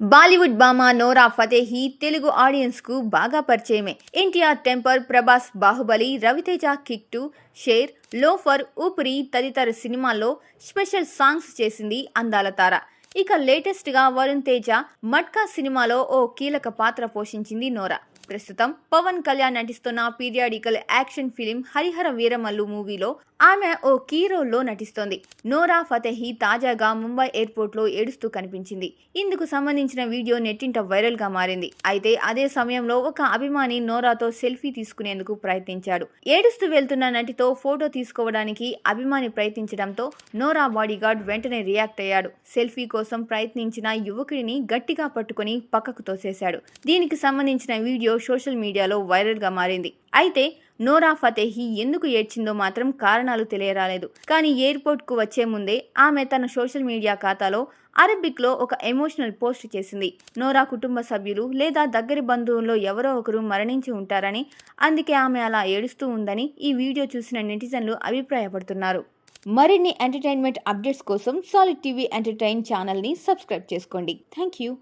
బాలీవుడ్ భామ నోరా ఫతేహి తెలుగు ఆడియన్స్కు బాగా పరిచయమే. NTR temper Prabhas Baahubali Raviteja kick two Sher loafer Oopiri తదితర సినిమాల్లో స్పెషల్ సాంగ్స్ చేసింది అందాల తార. ఇక లేటెస్ట్గా వరుణ్ తేజ మట్కా సినిమాలో ఓ కీలక పాత్ర పోషించింది నోరా. ప్రస్తుతం పవన్ కళ్యాణ్ నటిస్తున్న periodical action film Harihara Veeramallu మూవీలో ఆమె ఓ కీ రోల్లో నటిస్తోంది. నోరా ఫతేహి తాజాగా ముంబై ఎయిర్పోర్ట్లో ఏడుస్తూ కనిపించింది. ఇందుకు సంబంధించిన వీడియో నెట్టింట వైరల్గా మారింది. అయితే అదే సమయంలో ఒక అభిమాని నోరాతో సెల్ఫీ తీసుకునేందుకు ప్రయత్నించాడు. ఏడుస్తూ వెళ్తున్న నటితో ఫోటో తీసుకోవడానికి అభిమాని ప్రయత్నించడంతో నోరా బాడీగార్డ్ వెంటనే రియాక్ట్ అయ్యాడు. సెల్ఫీ కోసం ప్రయత్నించిన యువకుడిని గట్టిగా పట్టుకుని పక్కకు తోసేశాడు. దీనికి సంబంధించిన వీడియో సోషల్ మీడియాలో వైరల్గా మారింది. అయితే నోరా ఫతేహి ఎందుకు ఏడ్చిందో మాత్రం కారణాలు తెలియరాలేదు. కానీ ఎయిర్పోర్ట్కు వచ్చే ముందే ఆమె తన సోషల్ మీడియా ఖాతాలో అరబిక్లో ఒక ఎమోషనల్ పోస్ట్ చేసింది. నోరా కుటుంబ సభ్యులు లేదా దగ్గరి బంధువుల్లో ఎవరో ఒకరు మరణించి ఉంటారని అందుకే ఆమె అలా ఏడుస్తూ ఉందని ఈ వీడియో చూసిన నెటిజన్లు అభిప్రాయపడుతున్నారు. మరిన్ని ఎంటర్టైన్మెంట్ అప్డేట్స్ కోసం సాలిడ్ టీవీ ఎంటర్టైన్ ఛానల్ని సబ్స్క్రైబ్ చేసుకోండి. Thank you